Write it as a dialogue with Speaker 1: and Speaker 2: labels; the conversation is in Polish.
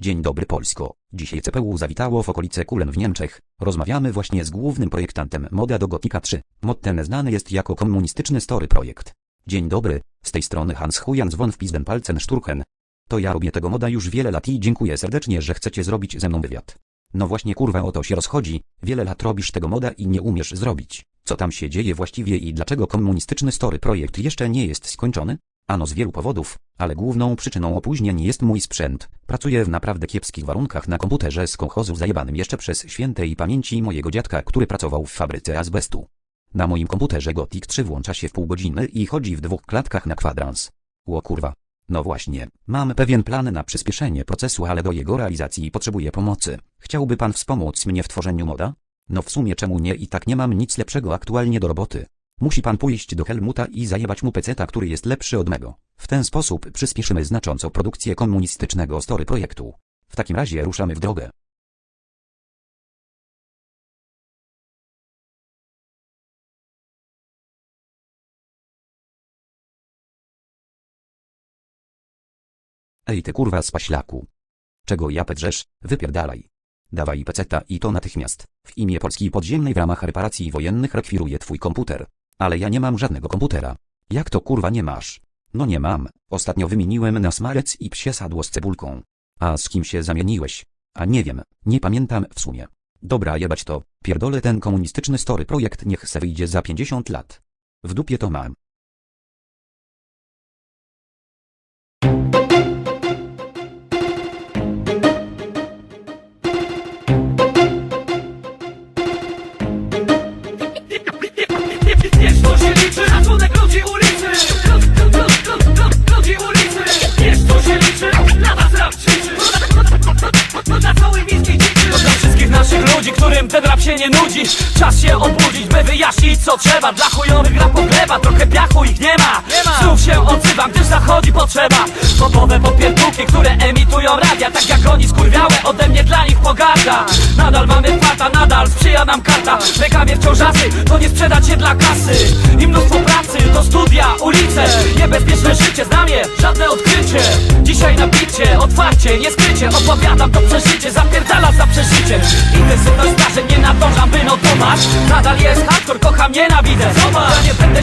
Speaker 1: Dzień dobry Polsko. Dzisiaj CPU zawitało w okolice Kulen w Niemczech. Rozmawiamy właśnie z głównym projektantem moda do Gotika 3. Mod ten znany jest jako komunistyczny story projekt. Dzień dobry, z tej strony Hans Huyans von Wpisdenpalcen Sturchen. To ja robię tego moda już wiele lat i dziękuję serdecznie, że chcecie zrobić ze mną wywiad. No właśnie kurwa o to się rozchodzi, wiele lat robisz tego moda i nie umiesz zrobić. Co tam się dzieje właściwie i dlaczego komunistyczny story projekt jeszcze nie jest skończony? Ano z wielu powodów, ale główną przyczyną opóźnień jest mój sprzęt. Pracuję w naprawdę kiepskich warunkach na komputerze z kołchozu zajebanym jeszcze przez świętej pamięci mojego dziadka, który pracował w fabryce azbestu. Na moim komputerze Gothic 3 włącza się w pół godziny i chodzi w dwóch klatkach na kwadrans. Ło kurwa. No właśnie, mam pewien plan na przyspieszenie procesu, ale do jego realizacji potrzebuję pomocy. Chciałby pan wspomóc mnie w tworzeniu moda? No w sumie czemu nie i tak nie mam nic lepszego aktualnie do roboty. Musi pan pójść do Helmuta i zajebać mu peceta, który jest lepszy od mego. W ten sposób przyspieszymy znacząco produkcję komunistycznego story projektu. W takim razie ruszamy w drogę. Ej ty kurwa spaślaku. Czego ja pedrzesz, wypierdalaj. Dawaj peceta i to natychmiast. W imię Polski podziemnej w ramach reparacji wojennych rekwiruję twój komputer. Ale ja nie mam żadnego komputera. Jak to kurwa nie masz? No nie mam. Ostatnio wymieniłem na smalec i psie sadło z cebulką. A z kim się zamieniłeś? A nie wiem, nie pamiętam w sumie. Dobra jebać to, pierdolę ten komunistyczny story projekt niech se wyjdzie za 50 lat. W dupie to mam.
Speaker 2: Którym ten rap się nie nudzi. Czas się obudzić, by wyjaśnić co trzeba. Dla chujowych rap poglewa, trochę piachu ich nie ma. Znów się odzywam, gdyż zachodzi potrzeba. Popowe popierdółki, które emitują radia Tak jak oni skurwiałe, ode mnie dla nich pogarda. Nadal mamy farta, nadal sprzyja nam karta. W rękawie wciąż to nie sprzedać się dla kasy. I mnóstwo pracy, to studia, ulice. Niebezpieczne życie, znam je, żadne odkrycie. Dzisiaj na bicie, otwarcie, nie skrycie. Opowiadam to przeżycie, zapierdalam za przeżyciem Intensywność nie nadążam by notować Nadal jest hardcore, kocham, nienawidzę Zobacz, ja nie będę